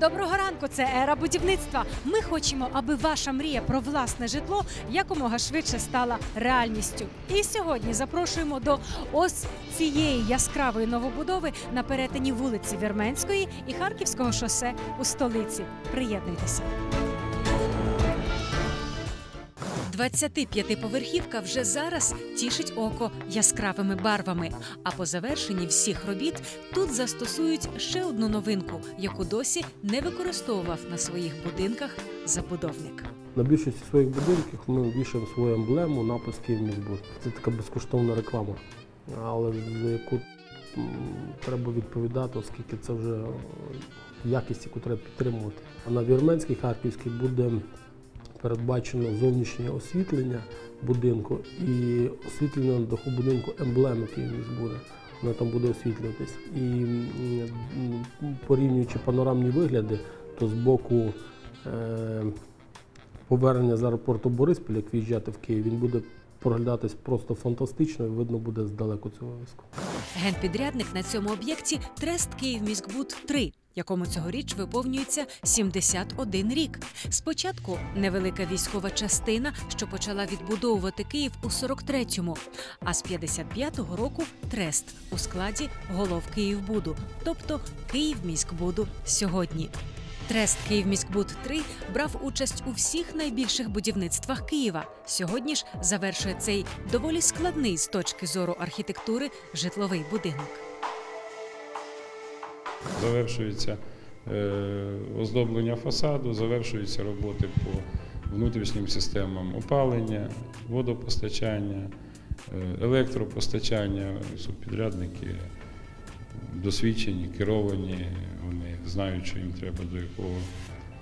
Доброго ранку, це ера будівництва. Ми хочемо, аби ваша мрія про власне житло якомога швидше стала реальністю. І сьогодні запрошуємо до ось цієї яскравої новобудови на перетині вулиці Вірменської і Харківського шосе у столиці. Приєднуйтеся. 25-поверхівка вже зараз тішить око яскравими барвами. А по завершенні всіх робіт тут застосують ще одну новинку, яку досі не використовував на своїх будинках забудовник. На більшості своїх будинків ми вішаємо свою емблему, напис Київміськбуд. Це така безкоштовна реклама, але за яку треба відповідати, оскільки це вже якість, яку треба підтримувати. А на Вірменській Харківській буде передбачено зовнішнє освітлення будинку і освітлення на даху будинку емблеми Київміськбуду. Вона там буде освітлюватись. І порівнюючи панорамні вигляди, то з боку е, повернення з аеропорту Бориспіль, як в'їжджати в Київ, він буде проглядатись просто фантастично і видно буде здалеку цього виску. Генпідрядник на цьому об'єкті Трест Київміськбуд 3 якому цьогоріч виповнюється 71 рік. Спочатку невелика військова частина, що почала відбудовувати Київ у 43-му, а з 55-го року трест у складі голов Київбуду, тобто Київміськбуду сьогодні. Трест Київміськбуд 3 брав участь у всіх найбільших будівництвах Києва. Сьогодні ж завершує цей доволі складний з точки зору архітектури житловий будинок. Завершується е, оздоблення фасаду, завершуються роботи по внутрішнім системам опалення, водопостачання, е, електропостачання. Субпідрядники досвідчені, керовані, вони знають, що їм треба до якого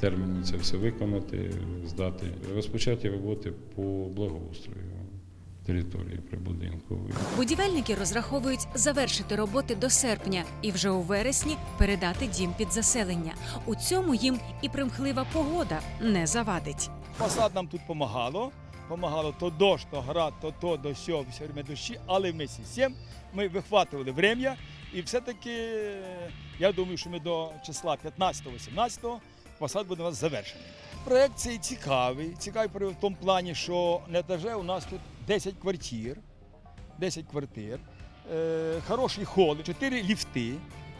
терміну це все виконати, здати. Розпочаті роботи по благоустрою території прибудинку. Будівельники розраховують завершити роботи до серпня і вже у вересні передати дім під заселення. У цьому їм і примхлива погода не завадить. Фасад нам тут допомагало. Помагало то дощ, то град, то то, до сьо, все время дощі, але з цим ми вихватували время. І все-таки я думаю, що ми до числа 15-18 фасад буде у нас завершений. Проект цей цікавий. Цікавий в тому плані, що на етаже у нас тут 10 квартир, 10 квартир, е, хороший хол, 4 ліфти.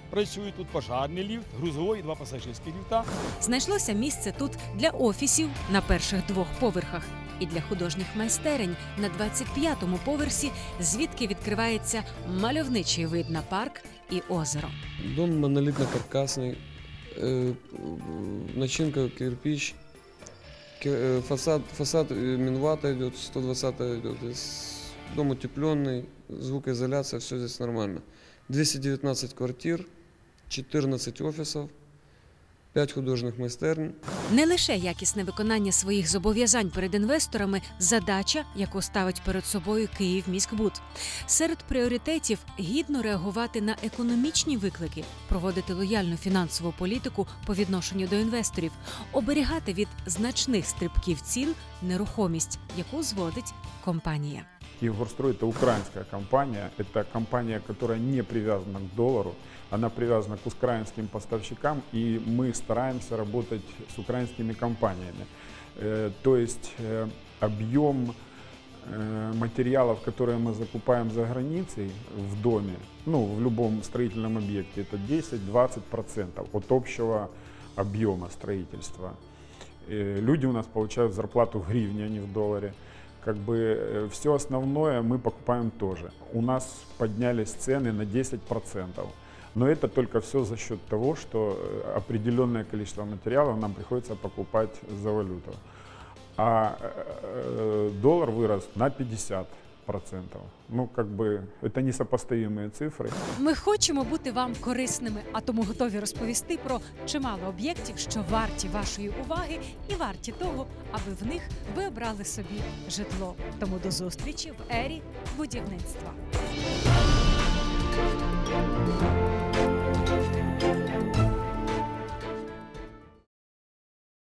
Працює тут пожарний ліфт, грузовий і два пасажирські ліфта. Знайшлося місце тут для офісів на перших двох поверхах і для художніх майстерень на 25-му поверсі, звідки відкривається мальовничий вид на парк і озеро. Дом монолитно-каркасный, э, начинка кирпич, ки- э, Фасад, фасад э, минвата идет, 120 идет, из- дом утепленный, звукоизоляция, все здесь нормально. 219 квартир, 14 офисов, 5 художественных майстерн. Не лише якісне виконання своїх зобов'язань перед інвесторами, задача, яку ставить перед собою Київміськбуд. Серед пріоритетів гідно реагувати на економічні виклики, проводити лояльну фінансову політику по відношенню до інвесторів, оберігати від значних стрибків цін нерухомість, яку зводить компанія. Киевгорстрой – это украинская компания. Это компания, которая не привязана к доллару. Она привязана к украинским поставщикам, и мы стараемся работать с украинскими компаниями. Э, То есть э, объем э, материалов, которые мы закупаем за границей в доме, ну, в любом строительном объекте, это 10-20% от общего объема строительства. Люди у нас получают зарплату в гривне, а не в долларе. Как бы все основное мы покупаем тоже. У нас поднялись цены на 10%. Но это только все за счет того, что э, определенное количество материалов нам приходится покупать за валюту. А э, доллар вырос на 50%. Ну, как бы это несопоставимые цифры. Ми хочемо бути вам корисними, а тому готові розповісти про чимало об'єктів, що варті вашої уваги і варті того, аби в них ви обрали собі житло. Тому до зустрічі в ері будівництва.